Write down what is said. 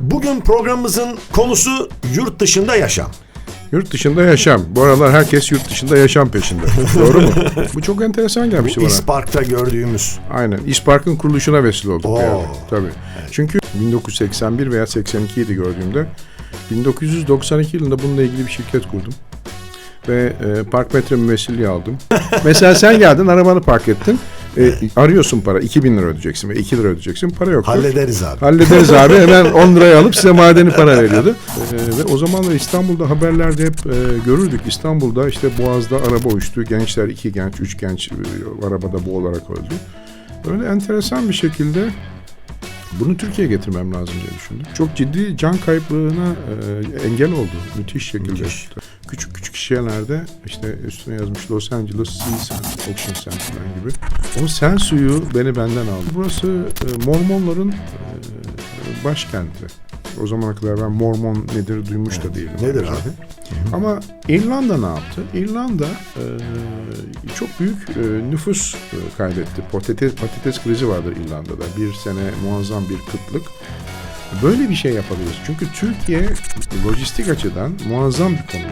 Bugün programımızın konusu yurt dışında yaşam. Yurt dışında yaşam. Bu aralar herkes yurt dışında yaşam peşinde. Doğru mu? Bu çok enteresan gelmişti bana. İspark'ta gördüğümüz. Aynen. İspark'ın kuruluşuna vesile olduk. Oo. Yani. Tabii. Çünkü 1981 veya 82 idi gördüğümde. 1992 yılında bununla ilgili bir şirket kurdum. Ve e, park metre mümessilliği aldım. Mesela sen geldin arabanı park ettin. E, arıyorsun para. 2000 lira ödeyeceksin ve 2 lira ödeyeceksin. Para yok. Hallederiz abi. Hallederiz abi. Hemen 10 liraya alıp size madeni para veriyordu. Ee, ve o zamanlar İstanbul'da haberlerde hep e, görürdük. İstanbul'da işte Boğaz'da araba uçtu. Gençler iki genç, üç genç e, arabada boğularak öldü. Öyle enteresan bir şekilde bunu Türkiye'ye getirmem lazım diye düşündüm. Çok ciddi can kayıplığına e, engel oldu. Müthiş şekilde. Müthiş. Küçük küçük şişelerde işte üstüne yazmış Los Angeles Sea Sen falan gibi. O sen suyu beni benden aldı. Burası e, Mormonların e, başkenti. O zamana kadar ben Mormon nedir duymuş da değilim. Nedir ayrıca. abi? Ama İrlanda ne yaptı? İrlanda e, çok büyük e, nüfus e, kaybetti. Patates, patates krizi vardır İrlanda'da. Bir sene muazzam bir kıtlık. Böyle bir şey yapabiliriz. Çünkü Türkiye lojistik açıdan muazzam bir konu.